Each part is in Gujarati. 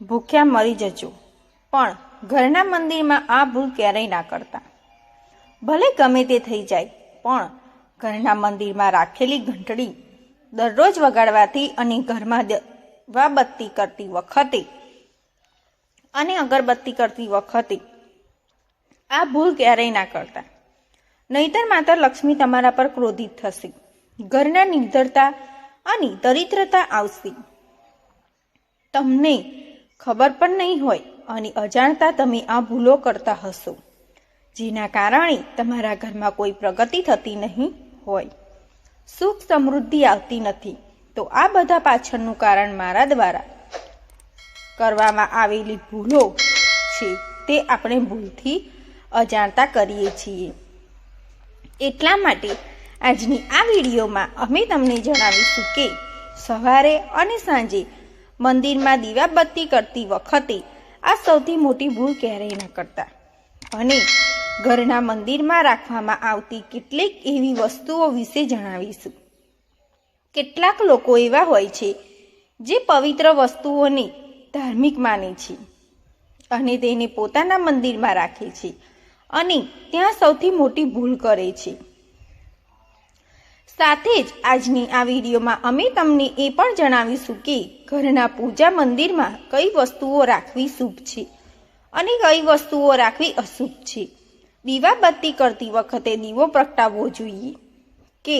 ભૂખ્યા મરી જજો. પણ ઘરના મંદિરમાં આ ભૂલ ક્યારેય ના કરતા. ભલે ગમે તે થઈ જાય, પણ ઘરના મંદિરમાં રાખેલી ઘંટડી દરરોજ વગાડવાથી અને ઘરમાં દીવાબત્તી કરતી વખતે અને અગરબત્તી કરતી વખતે આ ભૂલ ક્યારેય ના કરતા. નહીતર માતા લક્ષ્મી તમારા પર ક્રોધિત થશે. ઘરના નિર્ધરતા અને દરિદ્રતા આવશે. તમને ખબર પણ નહીં હોય અને અજાણતા તમે આ ભૂલો કરતા હશો. જેના કારણે તમારા ઘરમાં કોઈ પ્રગતિ થતી નહીં હોય. સુખ સમૃદ્ધિ આવતી નથી. તો આ બધા પાછળનું કારણ મારા દ્વારા કરવામાં આવેલી ભૂલો છે તે આપણે ભૂલથી અજાણતા કરીએ છીએ. એટલા માટે આજની આ વિડીયોમાં અમે તમને જણાવીશું કે સવારે અને સાંજે મંદિરમાં દીવાબત્તી કરતી વખતે આ સૌથી મોટી ભૂલ ક્યારેય ન કરતા. અને ઘરના મંદિરમાં રાખવામાં આવતી કેટલીક એવી વસ્તુઓ વિશે જણાવીશું. કેટલાક લોકો એવા હોય છે જે પવિત્ર વસ્તુઓને ધાર્મિક માને છે અને તેને પોતાના મંદિરમાં રાખે છે અને ત્યાં સૌથી મોટી ભૂલ કરે છે. સાથે જ આજની આ વિડીયોમાં અમે તમને એ પણ જણાવીશું કે ઘરના પૂજા મંદિરમાં કઈ વસ્તુઓ રાખવી શુભ છે અને કઈ વસ્તુઓ રાખવી અશુભ છે. દીવાબત્તી કરતી વખતે દીવો પ્રગટાવવો જોઈએ કે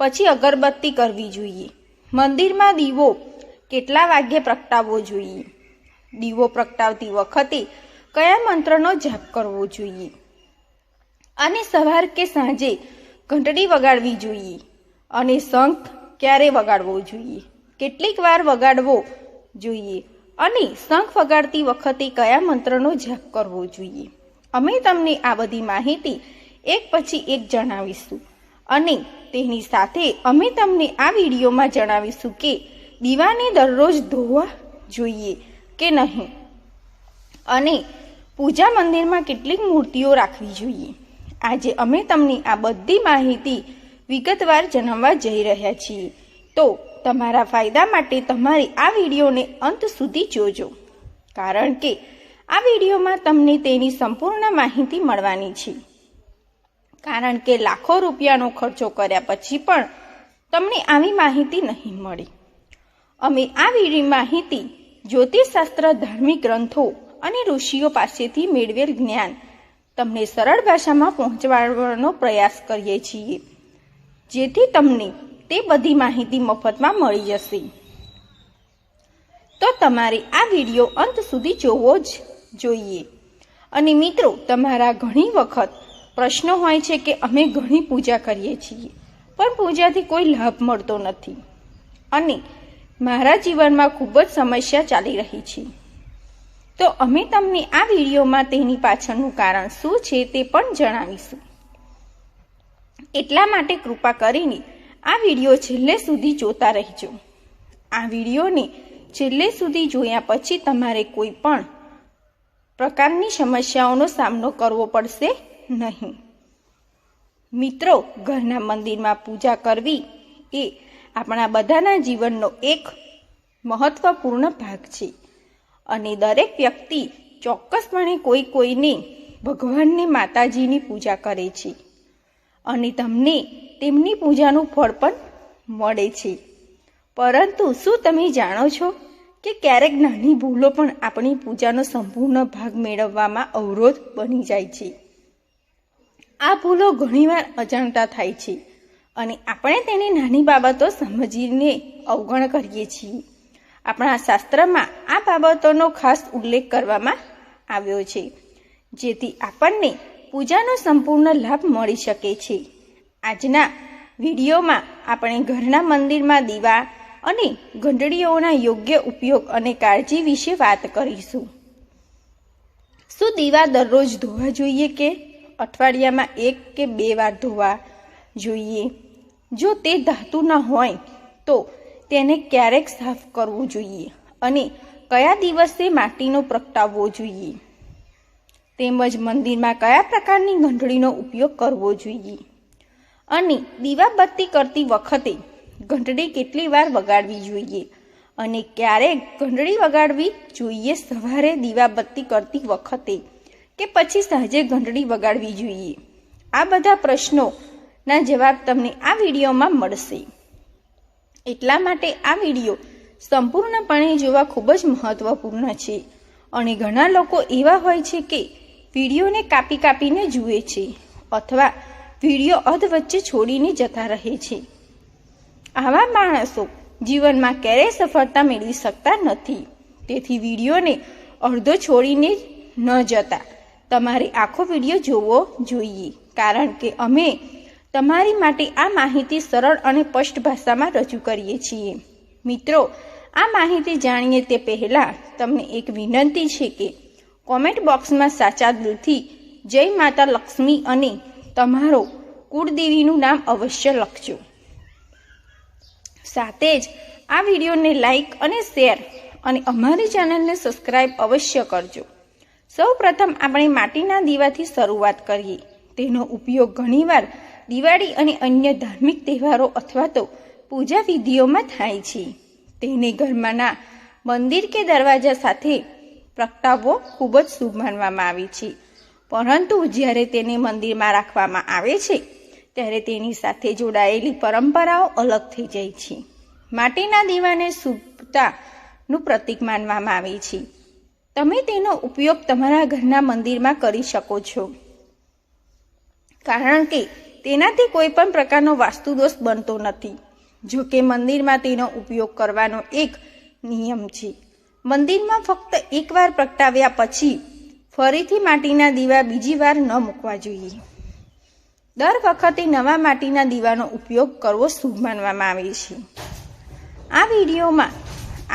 પછી અગરબત્તી કરવી જોઈએ. મંદિરમાં દીવો કેટલા વાગ્યે પ્રગટાવવો જોઈએ? દીવો પ્રગટાવતી વખતે કયા મંત્રનો જાપ કરવો જોઈએ? અને સવાર કે સાંજે ઘંટડી વગાડવી જોઈએ? અને શંખ ક્યારે વગાડવો જોઈએ? કેટલીક વાર વગાડવો જોઈએ. અને શંખ વગાડતી વખતે કયા મંત્રનો જાપ કરવો જોઈએ? અમે તમને આ બધી માહિતી એક પછી એક જણાવીશું. અને તેની સાથે અમે તમને આ વિડીયોમાં જણાવીશું કે દીવાને દરરોજ ધોવા જોઈએ કે નહીં? અને પૂજા મંદિરમાં કેટલીક મૂર્તિઓ રાખવી જોઈએ. આજે અમે તમને આ બધી માહિતી વિગતવાર જણાવવા જઈ રહ્યા છીએ. તો તમારા ફાયદા માટે તમારી આ વિડીયોને અંત સુધી જોજો. કારણ કે આ વિડીયોમાં તમને તેની સંપૂર્ણ માહિતી મળવાની છે. કારણ કે લાખો રૂપિયાનો ખર્ચો કર્યા પછી પણ તમને આવી માહિતી નહીં મળે. અમે આ વિડી માહિતી જ્યોતિષશાસ્ત્ર, ધાર્મિક ગ્રંથો અને ઋષિઓ પાસેથી મેળવેલ જ્ઞાન તમને સરળ ભાષામાં પહોંચવાડવાનો પ્રયાસ કરીએ છીએ. જેથી તમને તે બધી માહિતી મફતમાં મળી જશે. તો તમારે આ વીડિયો અંત સુધી જોવો જ જોઈએ. અને મિત્રો, તમારા ઘણી વખત પ્રશ્નો હોય છે કે અમે ઘણી પૂજા કરીએ છીએ, પણ પૂજાથી કોઈ લાભ મળતો નથી. અને મારા જીવનમાં ખૂબ જ સમસ્યા ચાલી રહી છે. તો અમે તમને આ વિડીયોમાં તેની પાછળનું કારણ શું છે તે પણ જણાવીશું. એટલા માટે કૃપા કરીને આ વીડિયો છેલ્લે સુધી જોતા રહેજો. આ વિડીયોને છેલ્લે સુધી જોયા પછી તમારે કોઈ પણ પ્રકારની સમસ્યાઓનો સામનો કરવો પડશે નહીં. મિત્રો, ઘરના મંદિરમાં પૂજા કરવી એ આપણા બધાના જીવનનો એક મહત્વપૂર્ણ ભાગ છે. અને દરેક વ્યક્તિ ચોક્કસપણે કોઈ કોઈને ભગવાનની માતાજીની પૂજા કરે છે. અને તમને તેમની પૂજાનું ફળ પણ મળે છે. પરંતુ શું તમે જાણો છો કે ક્યારેક નાની ભૂલો પણ આપણી પૂજાનો સંપૂર્ણ ભાગ મેળવવામાં અવરોધ બની જાય છે? આ ભૂલો ઘણીવાર અજાણતા થાય છે અને આપણે તેને નાની બાબતો સમજીને અવગણ કરીએ છીએ. આપણા શાસ્ત્રમાં આ બાબતોનો ખાસ ઉલ્લેખ કરવામાં આવ્યો છે. જેથી આપણને પૂજાનો સંપૂર્ણ લાભ મળી શકે છે. આજના વિડીયોમાં આપણે ઘરના મંદિરમાં દીવા અને ઘંટડીઓના યોગ્ય ઉપયોગ અને કાળજી વિશે વાત કરીશું. શું દીવા દરરોજ ધોવા જોઈએ કે અઠવાડિયામાં એક કે બે વાર ધોવા જોઈએ? જો તે ધાતુના હોય, તો તેને ક્યારેક સાફ કરવું જોઈએ અને કયા દિવસે માટીનો પ્રગટાવવો જોઈએ? તેમજ મંદિરમાં કયા પ્રકારની ઘંટડીનો ઉપયોગ કરવો જોઈએ? અને દીવાબત્તી કરતી વખતે ઘંટડી કેટલી વાર વગાડવી જોઈએ? અને ક્યારેક ઘંટડી વગાડવી જોઈએ? સવારે દીવાબત્તી કરતી વખતે કે પછી સાંજે ઘંટડી વગાડવી જોઈએ? આ બધા પ્રશ્નોના જવાબ તમને આ વિડીયોમાં મળશે. એટલા માટે આ વીડિયો સંપૂર્ણપણે જોવા ખૂબ જ મહત્વપૂર્ણ છે. અને ઘણા લોકો એવા હોય છે કે વિડીયોને કાપી કાપીને જુએ છે અથવા વીડિયો અધ વચ્ચે છોડીને જતા રહે છે. આવા માણસો જીવનમાં ક્યારેય સફળતા મેળવી શકતા નથી. તેથી વિડીયોને અડધો છોડીને ન જતા. તમારે આખો વીડિયો જોવો જોઈએ, કારણ કે અમે તમારી માટે આ માહિતી સરળ અને સ્પષ્ટ ભાષામાં રજૂ કરીએ છીએ. મિત્રો, આ માહિતી જાણીએ તે પહેલાં તમને એક વિનંતી છે કે કોમેન્ટ બોક્સમાં સાચા દિલથી જય માતા લક્ષ્મી અને તમારો કુળદેવીનું નામ અવશ્ય લખજો. સાથે જ આ વિડીયોને લાઈક અને શેર અને અમારી ચેનલને સબસ્ક્રાઈબ અવશ્ય કરજો. સૌ પ્રથમ આપણે માટીના દીવાથી શરૂઆત કરીએ. તેનો ઉપયોગ ઘણીવાર દિવાળી અને અન્ય ધાર્મિક તહેવારો અથવા તો પૂજા વિધિઓમાં થાય છે. તેને ઘરમાંના મંદિર કે દરવાજા સાથે પ્રગટાવવો ખૂબ જ શુભ માનવામાં આવે છે. પરંતુ જ્યારે તેને મંદિરમાં રાખવામાં આવે છે, ત્યારે તેની સાથે જોડાયેલી પરંપરાઓ અલગ થઈ જાય છે. માટીના દીવાને શુભતાનું પ્રતીક માનવામાં આવે છે. તમે તેનો ઉપયોગ તમારા ઘરના મંદિરમાં કરી શકો છો. કારણ કે તેનાથી કોઈ પણ પ્રકારનો વાસ્તુદોષ બનતો નથી. જો કે મંદિરમાં તેનો ઉપયોગ કરવાનો એક નિયમ છે. મંદિરમાં ફક્ત એકવાર પ્રગટાવ્યા પછી ફરીથી માટીના દીવા બીજી વાર ન મૂકવા જોઈએ. દર વખતે નવા માટીના દીવાનો ઉપયોગ કરવો શુભ માનવામાં આવે છે. આ વિડીયોમાં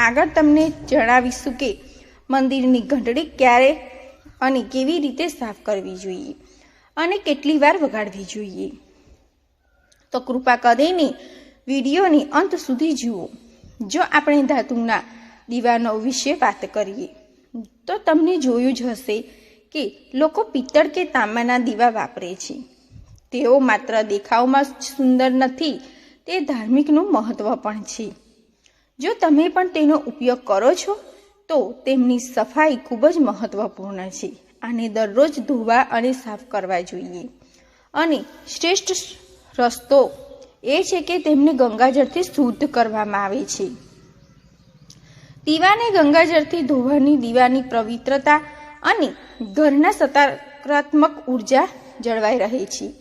આગળ તમને જણાવીશું કે મંદિરની ઘંટડી ક્યારે અને કેવી રીતે સાફ કરવી જોઈએ અને કેટલી વાર વગાડવી જોઈએ. તો કૃપા કરીને વિડીયોની અંત સુધી જુઓ. જો આપણે ધાતુના દીવાનો વિશે વાત કરીએ. તો તમને જોયું જ હશે કે લોકો પિત્તળ કે તાંબાના દીવા વાપરે છે. તેઓ માત્ર દેખાવમાં સુંદર નથી, તે ધાર્મિકનું મહત્વ પણ છે. જો તમે પણ તેનો ઉપયોગ કરો છો, તો તેમની સફાઈ ખૂબ જ મહત્વપૂર્ણ છે આને દરરોજ ધોવા અને સાફ કરવા જોઈએ. અને શ્રેષ્ઠ રસ્તો એ છે કે તેમને ગંગાજળથી શુદ્ધ કરવામાં આવે છે. દીવાને ગંગાજળથી ધોવાની દીવાની પવિત્રતા અને ઘરના સકારાત્મક ઊર્જા જળવાઈ રહે છે.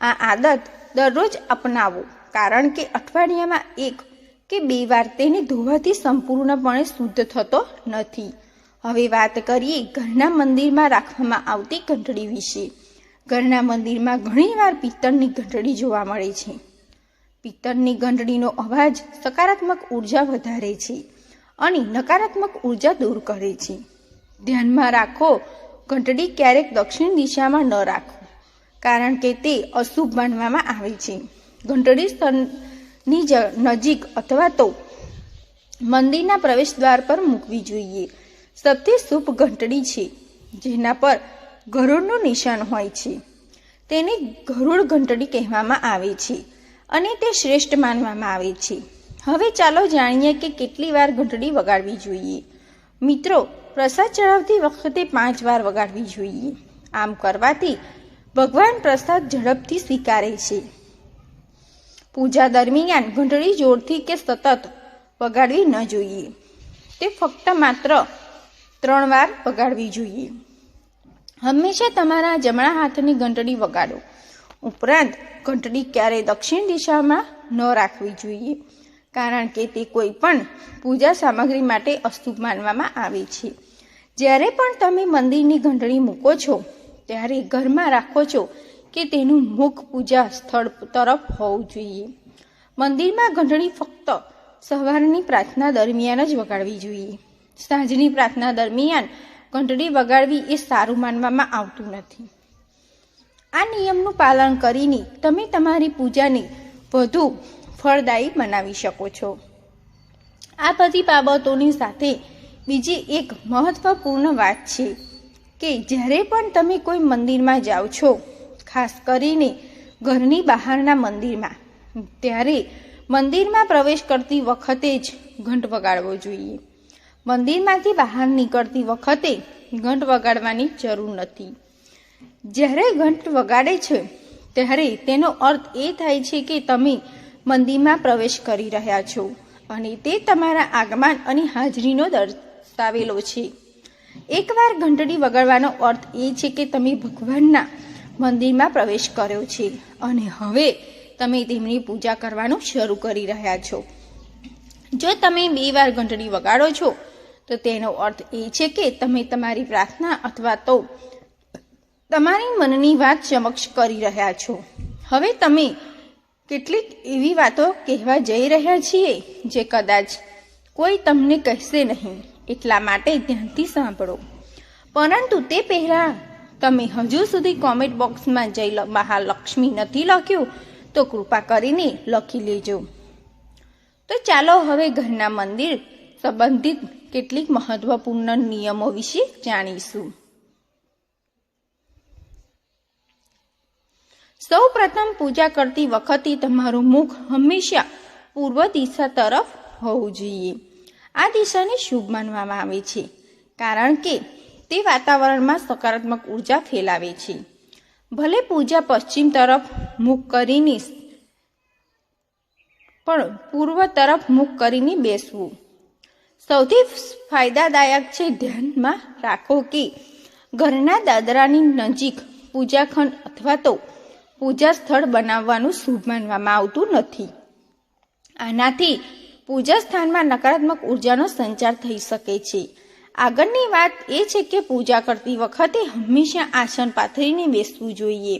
આ આદત દરરોજ અપનાવો, કારણ કે અઠવાડિયામાં એક કે બે વાર તેને ધોવાથી સંપૂર્ણપણે શુદ્ધ થતો નથી. હવે વાત કરીએ ઘરના મંદિરમાં રાખવામાં આવતી ઘંટડી વિશે. ઘરના મંદિરમાં ઘણીવાર પિત્તળની ઘંટડી જોવા મળે છે. પિત્તળની ઘંટડીનો અવાજ સકારાત્મક ઊર્જા વધારે છે. અને નકારાત્મક ઊર્જા દૂર કરે છે. ધ્યાનમાં રાખો, ઘંટડી ક્યારેક દક્ષિણ દિશામાં ન રાખો, કારણ કે તે અશુભ માનવામાં આવે છે. ઘંટડી સ્થળની નજીક અથવા તો મંદિરના પ્રવેશ દ્વાર પર મૂકવી જોઈએ. સૌથી શુભ ઘંટડી છે, જેના પર ગરુડનું નિશાન હોય છે. તેને ગરુડ ઘંટડી કહેવામાં આવે છે અને તે શ્રેષ્ઠ માનવામાં આવે છે. હવે ચાલો જાણીએ કે કેટલી વાર ઘંટડી વગાડવી જોઈએ. મિત્રો, પ્રસાદ ચડાવતી વખતે પાંચ વાર વગાડવી જોઈએ. આમ કરવાથી ભગવાન પ્રસાદ ઝડપથી સ્વીકારે છે. પૂજા દરમિયાન ઘંટડી જોરથી કે સતત વગાડવી ન જોઈએ. તે ફક્ત માત્ર ત્રણ વાર વગાડવી જોઈએ. હંમેશા તમારા જમણા હાથની ઘંટડી વગાડો. ઉપરાંત ઘંટડી ક્યારેય દક્ષિણ દિશામાં ન રાખવી જોઈએ. કારણ કે તે કોઈ પણ પૂજા સામગ્રી માટે અશુભ માનવામાં આવે છે. જ્યારે પણ તમે મંદિરની ઘંટડી મૂકો છો, ત્યારે ઘરમાં રાખો છો કે તેનું મુખ પૂજા સ્થળ તરફ હોવું જોઈએ. મંદિરમાં ઘંટડી ફક્ત સવારની પ્રાર્થના દરમિયાન જ વગાડવી જોઈએ. સાંજની પ્રાર્થના દરમિયાન ઘંટડી વગાડવી એ સારું માનવામાં આવતું નથી. આ નિયમનું પાલન કરીને તમે તમારી પૂજાને વધુ ફળદાયી બનાવી શકો છો. આ બધી બાબતોની સાથે બીજી એક મહત્વપૂર્ણ વાત છે કે જ્યારે પણ તમે કોઈ મંદિરમાં જાઓ છો, ખાસ કરીને ઘરની બહારના મંદિરમાં, ત્યારે મંદિરમાં પ્રવેશ કરતી વખતે જ ઘંટ વગાડવો જોઈએ. મંદિરમાંથી બહાર નીકળતી વખતે ઘંટ વગાડવાની જરૂર નથી. જ્યારે ઘંટ વગાડે છે, ત્યારે તેનો અર્થ એ થાય છે કે તમે મંદિરમાં પ્રવેશ કરી રહ્યા છો અને તે તમારા આગમન અને હાજરીનો દર્શાવેલો છે. એકવાર ઘંટડી વગાડવાનો અર્થ એ છે કે તમે ભગવાનના મંદિરમાં પ્રવેશ કર્યો છે અને હવે તમે તેમની પૂજા કરવાનું શરૂ કરી રહ્યા છો. જો તમે બે વાર ઘંટડી વગાડો છો, તો તેનો અર્થ એ છે કે તમે તમારી પ્રાર્થના અથવા તો તમારી મનની વાત સમક્ષ કરી રહ્યા છો. હવે તમે કેટલીક એવી વાતો કહેવા જઈ રહ્યા છીએ જે કદાચ કોઈ તમને કહેશે નહીં. એટલા માટે ધ્યાનથી સાંભળો. પરંતુ તે પહેલાં તમે હજુ સુધી કોમેન્ટ બોક્સમાં જય મહાલક્ષ્મી નથી લખ્યું, તો કૃપા કરીને લખી લેજો. તો ચાલો હવે ઘરના મંદિર સંબંધિત કેટલીક મહત્વપૂર્ણ નિયમો વિશે જાણીશું. સૌ પ્રથમ પૂજા કરતી વખતે તમારું મુખ હંમેશા પૂર્વ દિશા તરફ હોવું જોઈએ. આ દિશાને શુભ માનવામાં આવે છે, કારણ કે તે વાતાવરણમાં સકારાત્મક ઊર્જા ફેલાવે છે. ભલે પૂજા પશ્ચિમ તરફ મુખ કરીને પણ પૂર્વ તરફ મુખ કરીને બેસવું. સૌથી ફાયદાદાયક છે ધ્યાનમાં રાખો કે ઘરના દાદરાની નજીક પૂજાખંડ અથવા તો પૂજા સ્થળ બનાવવાનું શુભ માનવામાં આવતું નથી. આનાથી પૂજા સ્થાનમાં નકારાત્મક ઉર્જાનો સંચાર થઈ શકે છે. આગળની વાત એ છે કે પૂજા કરતી વખતે હંમેશા આસન પાથરીને બેસવું જોઈએ.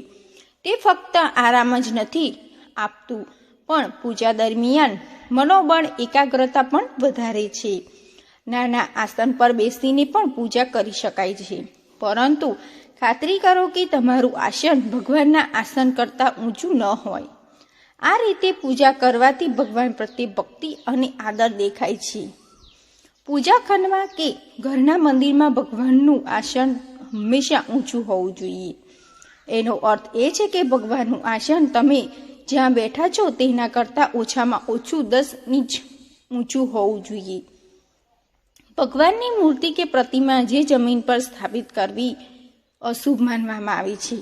તે ફક્ત આરામ જ નથી આપતું, પણ પૂજા દરમિયાન મનોબળ, એકાગ્રતા પણ વધારે છે. નાના આસન પર બેસીને પણ પૂજા કરી શકાય છે. પરંતુ ખાતરી કરો કે તમારું આસન ભગવાનના આસન કરતાં ઊંચું ન હોય. આ રીતે પૂજા કરવાથી ભગવાન પ્રત્યે ભક્તિ અને આદર દેખાય છે. પૂજા ખંડમાં કે ઘરના મંદિરમાં ભગવાનનું આસન હંમેશા ઊંચું હોવું જોઈએ. એનો અર્થ એ છે કે ભગવાનનું આસન તમે જ્યાં બેઠા છો તેના કરતાં ઓછામાં ઓછું દસ ઇંચ ઊંચું હોવું જોઈએ. ભગવાનની મૂર્તિ કે પ્રતિમા જે જમીન પર સ્થાપિત કરવી અશુભ માનવામાં આવે છે.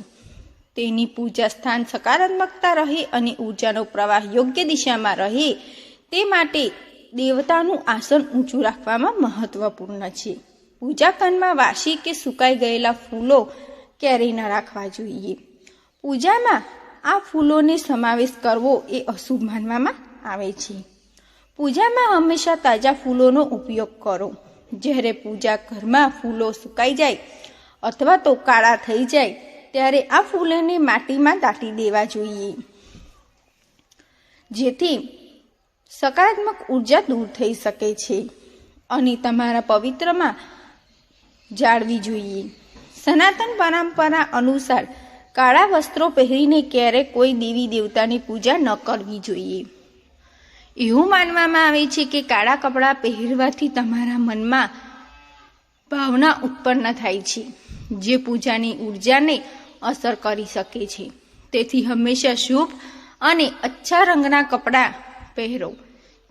તેની પૂજા સ્થાન સકારાત્મકતા રહે અને ઊર્જાનો પ્રવાહ યોગ્ય દિશામાં રહે તે માટે દેવતાનું આસન ઊંચું રાખવામાં મહત્વપૂર્ણ છે. પૂજા કાનમાં વાસી કે સુકાઈ ગયેલા ફૂલો ક્યારેય ન રાખવા જોઈએ. પૂજામાં આ ફૂલોને સમાવેશ કરવો એ અશુભ માનવામાં આવે છે. પૂજામાં હંમેશા તાજા ફૂલોનો ઉપયોગ કરો. જ્યારે પૂજા ઘરમાં ફૂલો સુકાઈ જાય અથવા તો કાળા થઈ જાય, ત્યારે આ ફૂલોને માટીમાં દાટી દેવા જોઈએ. જેથી સકારાત્મક ઊર્જા દૂર થઈ શકે છે અને તમારા પવિત્રમાં જાળવી જોઈએ. સનાતન પરંપરા અનુસાર કાળા વસ્ત્રો પહેરીને ક્યારેય કોઈ દેવી દેવતાની પૂજા ન કરવી જોઈએ. એવું માનવામાં આવે છે કે કાળા કપડાં પહેરવાથી તમારા મનમાં ભાવના ઉત્પન્ન થાય છે. જે પૂજાની ઉર્જાને અસર કરી શકે છે. તેથી હંમેશા શુભ અને અચ્છા રંગના કપડાં પહેરો,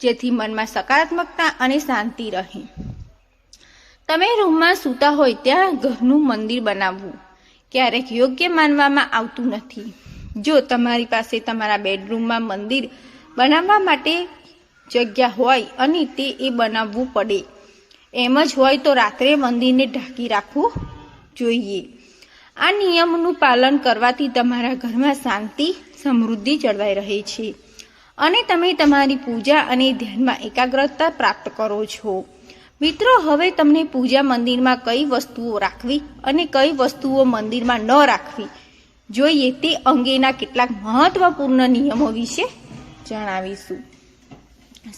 જેથી મનમાં સકારાત્મકતા અને શાંતિ રહે. તમે રૂમમાં સૂતા હોય ત્યાં ઘરનું મંદિર બનાવવું ક્યારેક યોગ્ય માનવામાં આવતું નથી. જો તમારી પાસે તમારા બેડરૂમમાં મંદિર બનાવવા માટે જગ્યા હોય અને તે એ બનાવવું પડે, એમ જ હોય તો રાત્રે મંદિરને ઢાંકી રાખવું જોઈએ. આ નિયમનું પાલન કરવાથી તમારા ઘરમાં શાંતિ, સમૃદ્ધિ જળવાઈ રહે છે. અને તમે તમારી પૂજા અને ધ્યાનમાં એકાગ્રતા પ્રાપ્ત કરો છો. મિત્રો, હવે તમને પૂજા મંદિરમાં કઈ વસ્તુઓ રાખવી અને કઈ વસ્તુઓ મંદિરમાં ન રાખવી જોઈએ તે અંગેના કેટલાક મહત્વપૂર્ણ નિયમો વિશે જણાવીશું.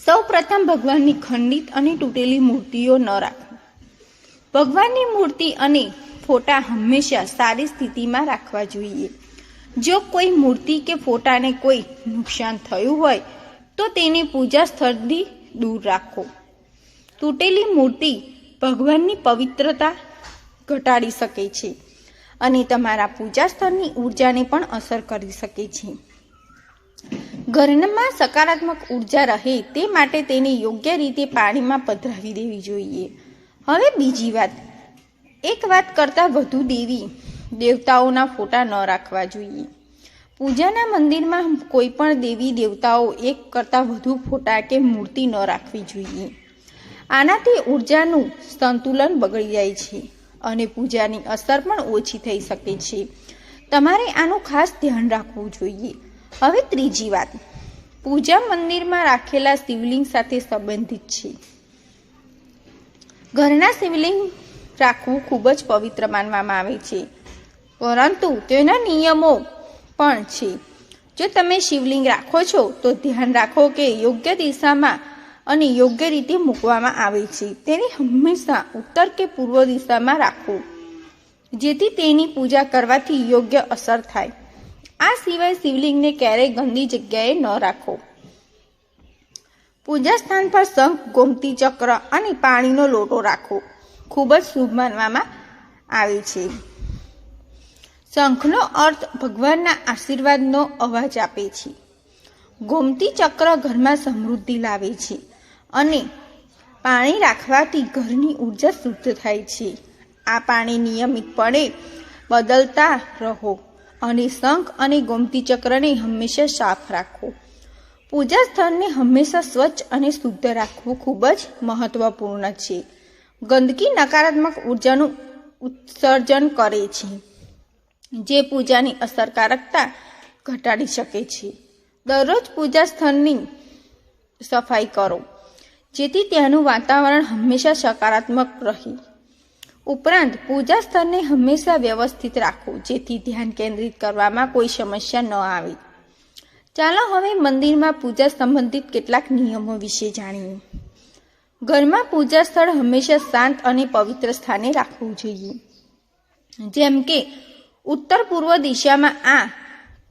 સૌ પ્રથમ ભગવાનની ખંડિત અને તૂટેલી મૂર્તિઓ ન રાખવી. ભગવાનની મૂર્તિ અને ફોટા હંમેશા સારી સ્થિતિમાં રાખવા જોઈએ. જો કોઈ મૂર્તિ કે ફોટાને કોઈ નુકસાન થયું હોય, તો તેને પૂજા સ્થળથી દૂર રાખો. તૂટેલી મૂર્તિ ભગવાનની પવિત્રતા ઘટાડી શકે છે અને તમારા પૂજા સ્થળની ઉર્જાને પણ અસર કરી શકે છે. ઘરમાં સકારાત્મક ઊર્જા રહે તે માટે તેને યોગ્ય રીતે પાણીમાં પધરાવી દેવી જોઈએ. હવે બીજી વાત. એક વાત કરતાં વધુ દેવી, દેવતાઓના ફોટા ન રાખવા જોઈએ. પૂજાના મંદિરમાં કોઈ પણ દેવી, દેવતાઓ એક કરતાં વધુ ફોટા કે મૂર્તિ ન રાખવી જોઈએ. આનાથી ઉર્જાનું સંતુલન બગડી જાય છે અને પૂજાની અસર પણ ઓછી થઈ શકે છે. તમારે આનું ખાસ ધ્યાન રાખવું જોઈએ. હવે ત્રીજી વાત. પૂજા મંદિરમાં રાખેલા શિવલિંગ સાથે સંબંધિત છે. ઘરના શિવલિંગ રાખવું ખૂબ જ પવિત્ર માનવામાં આવે છે. પરંતુ તેના નિયમો પણ છે. જો તમે શિવલિંગ રાખો છો, તો ધ્યાન રાખો કે યોગ્ય દિશામાં અને યોગ્ય રીતે મૂકવામાં આવે છે. તેને હંમેશા ઉત્તર કે પૂર્વ દિશામાં રાખવું જેથી તેની પૂજા કરવાથી યોગ્ય અસર થાય. આ સિવાય શિવલિંગને ક્યારેય ગંદી જગ્યાએ ન રાખો. પૂજા સ્થાન પર શંખ, ગોમતી ચક્ર અને પાણીનો લોટો રાખો. ખૂબ જ શુભ માનવામાં આવે છે. શંખનો અર્થ ભગવાનના આશીર્વાદનો અવાજ આપે છે. ગોમતી ચક્ર ઘરમાં સમૃદ્ધિ લાવે છે અને પાણી રાખવાથી ઘરની ઊર્જા શુદ્ધ થાય છે. આ પાણી નિયમિતપણે બદલતા રહો અને શંખ અને ગોમતી ચક્રને હંમેશા સાફ રાખો. પૂજા સ્થળને હંમેશા સ્વચ્છ અને શુદ્ધ રાખવું ખૂબ જ મહત્વપૂર્ણ છે. ગંદકી નકારાત્મક ઉર્જાનું ઉત્સર્જન કરે છે, જે પૂજાની અસરકારકતા ઘટાડી શકે છે. દરરોજ પૂજા સ્થળની સફાઈ કરો, જેથી ત્યાંનું વાતાવરણ હંમેશા સકારાત્મક રહે. ઉપરાંત, પૂજા સ્થળને હંમેશા વ્યવસ્થિત રાખો, જેથી ધ્યાન કેન્દ્રિત કરવામાં કોઈ સમસ્યા ન આવે. ચાલો હવે મંદિરમાં પૂજા સંબંધિત કેટલાક નિયમો વિશે જાણીએ. ઘરમાં પૂજા સ્થળ હંમેશા શાંત અને પવિત્ર સ્થાને રાખવું જોઈએ. જેમ કે, ઉત્તર પૂર્વ દિશામાં આ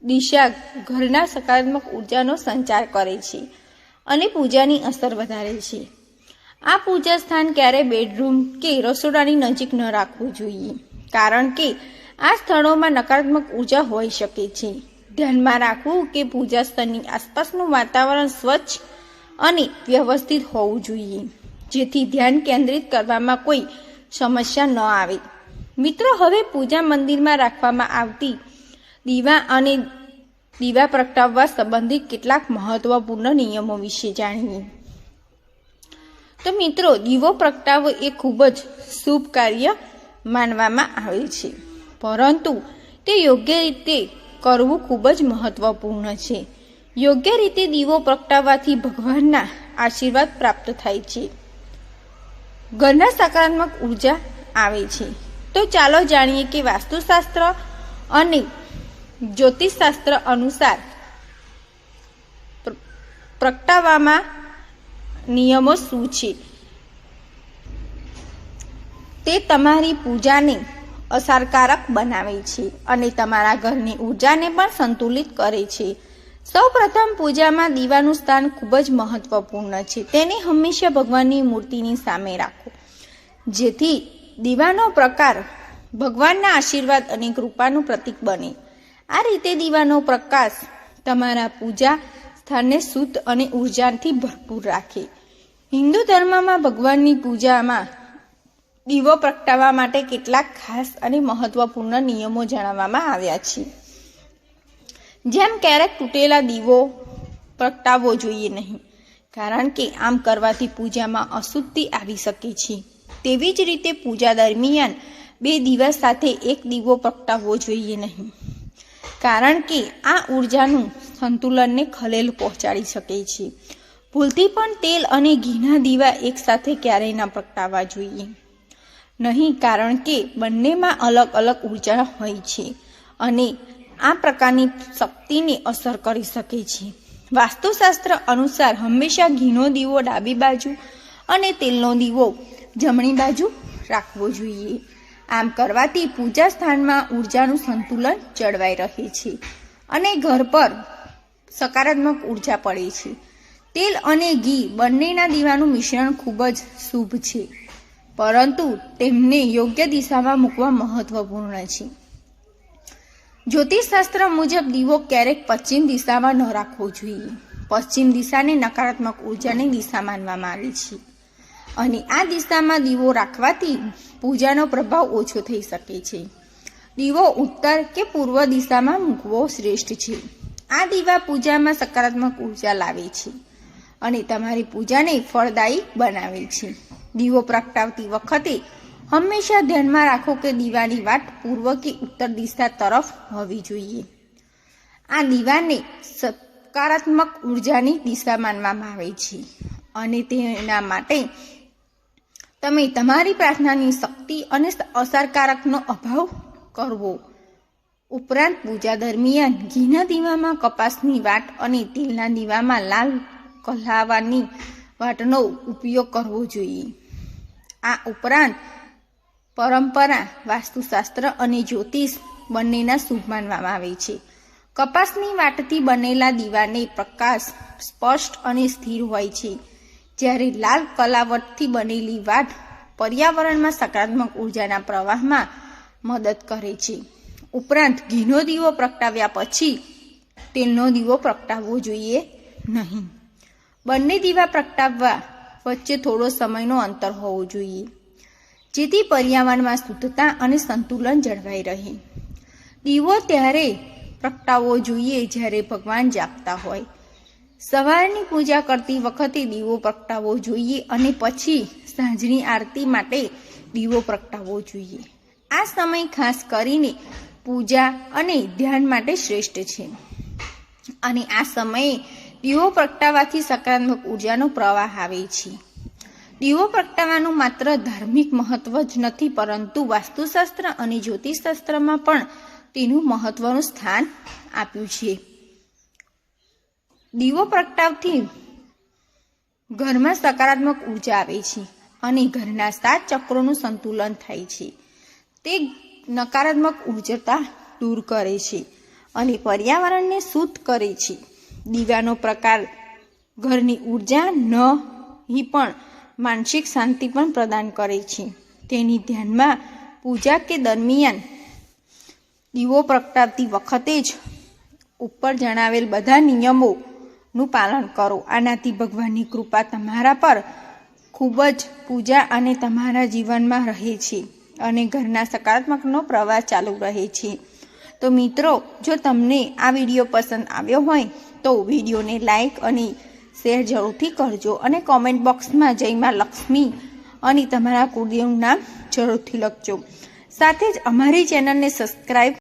દિશા ઘરના સકારાત્મક ઉર્જાનો સંચાર કરે છે અને પૂજાની અસર વધારે છે. આ પૂજા સ્થાન ક્યારેય બેડરૂમ કે રસોડાની નજીક ન રાખવું જોઈએ, કારણ કે આ સ્થળોમાં નકારાત્મક ઊર્જા હોઈ શકે છે. ધ્યાનમાં રાખવું કે પૂજા સ્થળની આસપાસનું વાતાવરણ સ્વચ્છ અને વ્યવસ્થિત હોવું જોઈએ. જેથી ધ્યાન કેન્દ્રિત કરવામાં કોઈ સમસ્યા ન આવે. મિત્રો, હવે પૂજા મંદિરમાં રાખવામાં આવતી દીવા અને દીવા પ્રગટાવવા સંબંધિત કેટલાક મહત્વપૂર્ણ નિયમો વિશે જાણીએ. તો મિત્રો, દીવો પ્રગટાવવો એ ખૂબ જ શુભ કાર્ય માનવામાં આવે છે. પરંતુ તે યોગ્ય રીતે કરવું ખૂબ જ મહત્વપૂર્ણ છે. યોગ્ય રીતે દીવો પ્રગટાવવાથી ભગવાનના આશીર્વાદ પ્રાપ્ત થાય છે. ઘરના સકારાત્મક ઊર્જા આવે છે. તો ચાલો જાણીએ કે વાસ્તુશાસ્ત્ર અને જ્યોતિષશાસ્ત્ર અનુસાર પ્રગટાવવામાં નિયમો શું છે? તે તમારી પૂજાને અસરકારક બનાવે છે અને તમારા ઘરની ઉર્જાને પણ સંતુલિત કરે છે. સૌ પ્રથમ પૂજામાં દીવાનું સ્થાન ખૂબ જ મહત્વપૂર્ણ છે. તેને હંમેશા ભગવાનની મૂર્તિની સામે રાખો. જેથી દીવાનો પ્રકાર ભગવાનના આશીર્વાદ અને કૃપાનું પ્રતીક બને. આ રીતે દીવાનો પ્રકાશ તમારા પૂજા સ્થાનને શુદ્ધ અને ઉર્જાથી ભરપૂર રાખે. હિન્દુ ધર્મમાં ભગવાનની પૂજામાં દીવો પ્રગટાવવા માટે કેટલાક ખાસ અને મહત્વપૂર્ણ નિયમો જણાવવામાં આવ્યા છે. જેમ ક્યારેક તૂટેલા દીવો પ્રગટાવવો જોઈએ નહીં, કારણ કે આમ કરવાથી પૂજામાં અશુદ્ધિ આવી શકે છે. તેવી જ રીતે પૂજા દરમિયાન બે દિવસ સાથે એક દીવો પ્રગટાવવો જોઈએ નહીં, કારણ કે આ ઉર્જાનું સંતુલનને ખલેલ પહોંચાડી શકે છે. ભૂલથી પણ તેલ અને ઘીના દીવા એકસાથે ક્યારેય ન પ્રગટાવવા જોઈએ. નહીં, કારણ કે બંનેમાં અલગ અલગ ઊર્જા હોય છે અને આ પ્રકારની શક્તિને અસર કરી શકે છે. વાસ્તુશાસ્ત્ર અનુસાર હંમેશા ઘીનો દીવો ડાબી બાજુ અને તેલનો દીવો જમણી બાજુ રાખવો જોઈએ. આમ કરવાથી પૂજા સ્થાનમાં ઉર્જાનું સંતુલન જળવાઈ રહે છે અને ઘર પર સકારાત્મક ઊર્જા પડે છે. તેલ અને ઘી બંનેના દીવાનું મિશ્રણ ખૂબ જ શુભ છે, પરંતુ તેમને યોગ્ય દિશામાં મૂકવા મહત્વપૂર્ણ છે. જ્યોતિષશાસ્ત્ર મુજબ દીવો ક્યારેક પશ્ચિમ દિશામાં ન રાખવો જોઈએ. પશ્ચિમ દિશાને નકારાત્મક ઉર્જાની દિશા માનવામાં આવે છે. અને આ દિશામાં દીવો રાખવાથી પૂજાનો પ્રભાવ ઓછો થઈ શકે છે. દીવો ઉત્તર કે પૂર્વ દિશામાં મૂકવો શ્રેષ્ઠ છે. આ દીવા પૂજામાં સકારાત્મક ઊર્જા લાવે છે અને તમારી પૂજાને ફળદાયી બનાવે છે. દીવો પ્રગટાવતી વખતે હંમેશા ધ્યાનમાં રાખો કે દીવાની વાટ પૂર્વ કે ઉત્તર દિશા તરફ હોવી જોઈએ. આ દીવાને સકારાત્મક ઉર્જાની દિશા માનવામાં આવે છે અને તેના માટે તમે તમારી પ્રાર્થનાની શક્તિ અને અસરકારકનો અભાવ કરવો. ઉપરાંત પૂજા દરમિયાન ઘીના દીવામાં કપાસની વાટ અને તેલના દીવામાં લાલ કલાવાની વાટનો ઉપયોગ કરવો જોઈએ. આ ઉપરાંત પરંપરા, વાસ્તુશાસ્ત્ર અને જ્યોતિષ બંનેના શુભ માનવામાં આવે છે. કપાસની વાટથી બનેલા દીવાને પ્રકાશ સ્પષ્ટ અને સ્થિર હોય છે. જ્યારે લાલ કલાવટથી બનેલી વાટ પર્યાવરણમાં સકારાત્મક ઉર્જાના પ્રવાહમાં મદદ કરે છે. ઉપરાંત ઘીનો દીવો પ્રગટાવ્યા પછી તેલનો દીવો પ્રગટાવવો જોઈએ નહીં. બંને દીવા પ્રગટાવવા વચ્ચે થોડો સમયનો અંતર હોવો જોઈએ. જેથી પર્યાવરણમાં શુદ્ધતા અને સંતુલન જળવાઈ રહે. દીવો ત્યારે પ્રગટાવવો જોઈએ જ્યારે ભગવાન જાગતા હોય. સવારની પૂજા કરતી વખતે દીવો પ્રગટાવવો જોઈએ અને પછી સાંજની આરતી માટે દીવો પ્રગટાવવો જોઈએ. આ સમય ખાસ કરીને પૂજા અને ધ્યાન માટે શ્રેષ્ઠ છે. અને આ સમયે દીવો પ્રગટાવવાથી સકારાત્મક ઉર્જાનો પ્રવાહ આવે છે. દીવો પ્રગટાવવાનું માત્ર ધાર્મિક મહત્વ જ નથી, પરંતુ વાસ્તુશાસ્ત્ર અને જ્યોતિષશાસ્ત્રમાં પણ તેનું મહત્વનું સ્થાન આપ્યું છે. દીવો પ્રગટાવથી ઘરમાં સકારાત્મક ઊર્જા આવે છે અને ઘરના સાત ચક્રોનું સંતુલન થાય છે. તે નકારાત્મક ઉર્જતા દૂર કરે છે અને પર્યાવરણને શુદ્ધ કરે છે. દીવાનો પ્રકાર ઘરની ઊર્જા ન પણ માનસિક શાંતિ પણ પ્રદાન કરે છે. તેની ધ્યાનમાં પૂજા કે દરમિયાન દીવો પ્રગટાવતી વખતે જ ઉપર જણાવેલ બધા નિયમોનું પાલન કરો. આનાથી ભગવાનની કૃપા તમારા પર ખૂબ જ પૂજા અને તમારા જીવનમાં રહે છે અને ઘરના સકારાત્મકનો પ્રવાહ ચાલુ રહે છે. તો મિત્રો, જો તમને આ વીડિયો પસંદ આવ્યો હોય તો વિડીયોને લાઈક અને શેર જરૂરથી કરજો અને કોમેન્ટ બોક્સમાં જયમાં લક્ષ્મી અને તમારા કુળદેવનું નામ જરૂરથી લખજો. સાથે જ અમારી ચેનલને સબસ્ક્રાઈબ